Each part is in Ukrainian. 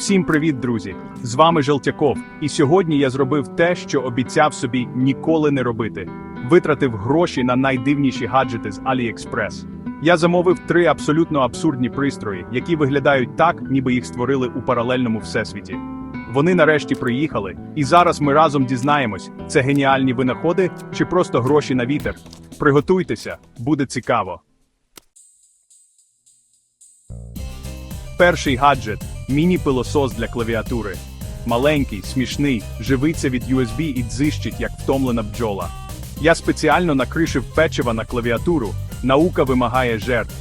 Всім привіт, друзі! З вами Желтяков, і сьогодні я зробив те, що обіцяв собі ніколи не робити. Витратив гроші на найдивніші гаджети з AliExpress. Я замовив три абсолютно абсурдні пристрої, які виглядають так, ніби їх створили у паралельному всесвіті. Вони нарешті приїхали, і зараз ми разом дізнаємось, це геніальні винаходи чи просто гроші на вітер. Приготуйтеся, буде цікаво. Перший гаджет міні-пилосос для клавіатури. Маленький, смішний, живиться від USB і дзищить, як втомлена бджола. Я спеціально накришив печива на клавіатуру. Наука вимагає жертв.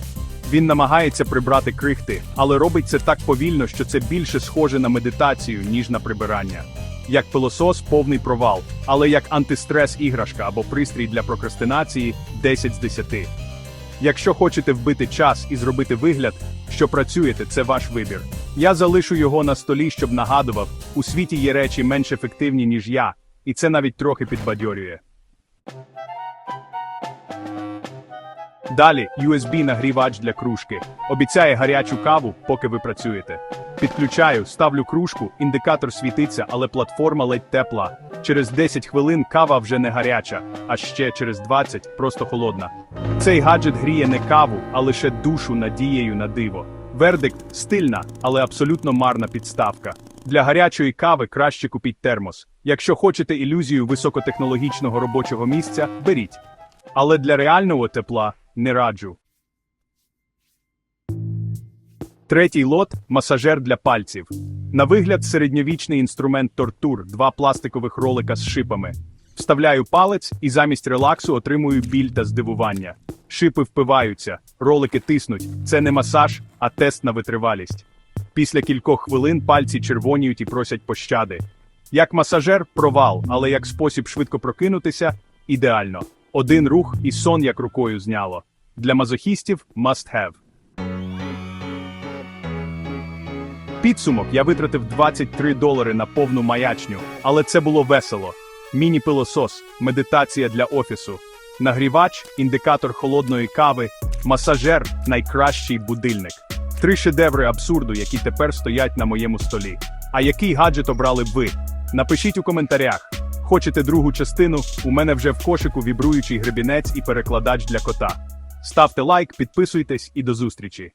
Він намагається прибрати крихти, але робить це так повільно, що це більше схоже на медитацію, ніж на прибирання. Як пилосос повний провал, але як антистрес іграшка або пристрій для прокрастинації 10 з 10. Якщо хочете вбити час і зробити вигляд, що працюєте, це ваш вибір. Я залишу його на столі, щоб нагадував, у світі є речі менш ефективні, ніж я, і це навіть трохи підбадьорює. Далі USB-нагрівач для кружки. Обіцяє гарячу каву, поки ви працюєте. Підключаю, ставлю кружку, індикатор світиться, але платформа ледь тепла. Через 10 хвилин кава вже не гаряча, а ще через 20 просто холодна. Цей гаджет гріє не каву, а лише душу надією на диво. Вердикт стильна, але абсолютно марна підставка. Для гарячої кави краще купіть термос. Якщо хочете ілюзію високотехнологічного робочого місця, беріть. Але для реального тепла не раджу. Третій лот масажер для пальців. На вигляд середньовічний інструмент тортур, два пластикових ролика з шипами. Вставляю палець і замість релаксу отримую біль та здивування. Шипи впиваються, ролики тиснуть. Це не масаж, а тест на витривалість. Після кількох хвилин пальці червоніють і просять пощади. Як масажер провал, але як спосіб швидко прокинутися ідеально. Один рух і сон як рукою зняло. Для мазохістів must have. Підсумок я витратив 23 долари на повну маячню, але це було весело. Міні-пилосос, медитація для офісу, нагрівач, індикатор холодної кави, масажер найкращий будильник. Три шедеври абсурду, які тепер стоять на моєму столі. А який гаджет обрали б ви? Напишіть у коментарях. Хочете другу частину? У мене вже в кошику вібруючий гребінець і перекладач для кота. Ставте лайк, підписуйтесь і до зустрічі!